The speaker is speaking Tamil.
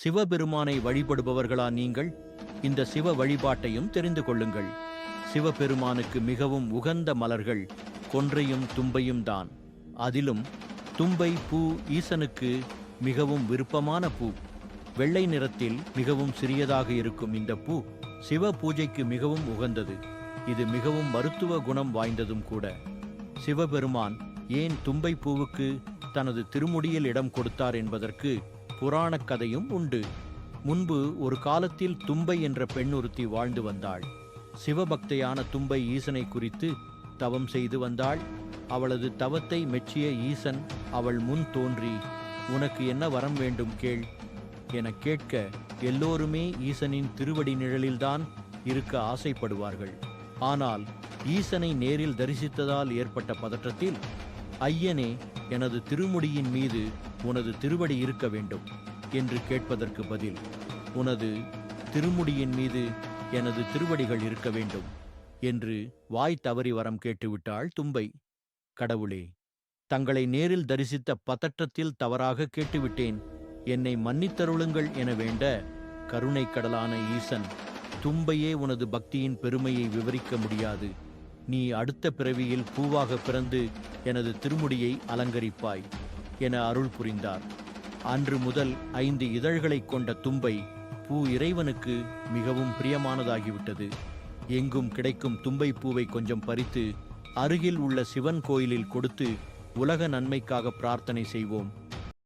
சிவபெருமானை வழிபடுபவர்களா நீங்கள்? இந்த சிவ வழிபாட்டையும் தெரிந்து கொள்ளுங்கள். சிவபெருமானுக்கு மிகவும் உகந்த மலர்கள் கொன்றையும் தும்பையும் தான். அதிலும் தும்பை பூ ஈசனுக்கு மிகவும் விருப்பமான பூ. வெள்ளை நிறத்தில் மிகவும் சிறியதாக இருக்கும் இந்த பூ சிவ பூஜைக்கு மிகவும் உகந்தது. இது மிகவும் மருத்துவ குணம் வாய்ந்ததும் கூட. சிவபெருமான் ஏன் தும்பை பூவுக்கு தனது திருமுடியில் இடம் கொடுத்தார் என்பதற்கு புராணக் கதையும் உண்டு. முன்பு ஒரு காலத்தில் தும்பை என்ற பெண் ஒருத்தி வாழ்ந்து வந்தாள். சிவபக்தையான தும்பை ஈசனை குறித்து தவம் செய்து வந்தாள். அவளது தவத்தை மெச்சிய ஈசன் அவள் முன் தோன்றி உனக்கு என்ன வரம் வேண்டும் கேள் என கேட்க எல்லோருமே ஈசனின் திருவடி நிழலில்தான் இருக்க ஆசைப்படுவார்கள். ஆனால் ஈசனை நேரில் தரிசித்ததால் ஏற்பட்ட பதற்றத்தில் ஐயனே எனது திருமுடியின் மீது உனது திருவடி இருக்க வேண்டும் என்று கேட்பதற்கு பதில் உனது திருமுடியின் மீது எனது திருவடிகள் இருக்க வேண்டும் என்று வாய் தவறி வரம் கேட்டுவிட்டாள் தும்பை. கடவுளே தங்களை நேரில் தரிசித்த பதற்றத்தில் தவறாக கேட்டுவிட்டேன். என்னை மன்னித்தருளுங்கள் என வேண்ட கருணை கடலான ஈசன் தும்பையே உனது பக்தியின் பெருமையை விவரிக்க முடியாது. நீ அடுத்த பிறவியில் பூவாக பிறந்து எனது திருமுடியை அலங்கரிப்பாய். என அருள் புரிந்தார். அன்று முதல் ஐந்து இதழ்களைக் கொண்ட தும்பை பூ இறைவனுக்கு மிகவும் பிரியமானதாகிவிட்டது. எங்கும் கிடைக்கும் தும்பை பூவை கொஞ்சம் பறித்து அருகில் உள்ள சிவன் கோயிலில் கொடுத்து உலக நன்மைக்காக பிரார்த்தனை செய்வோம்.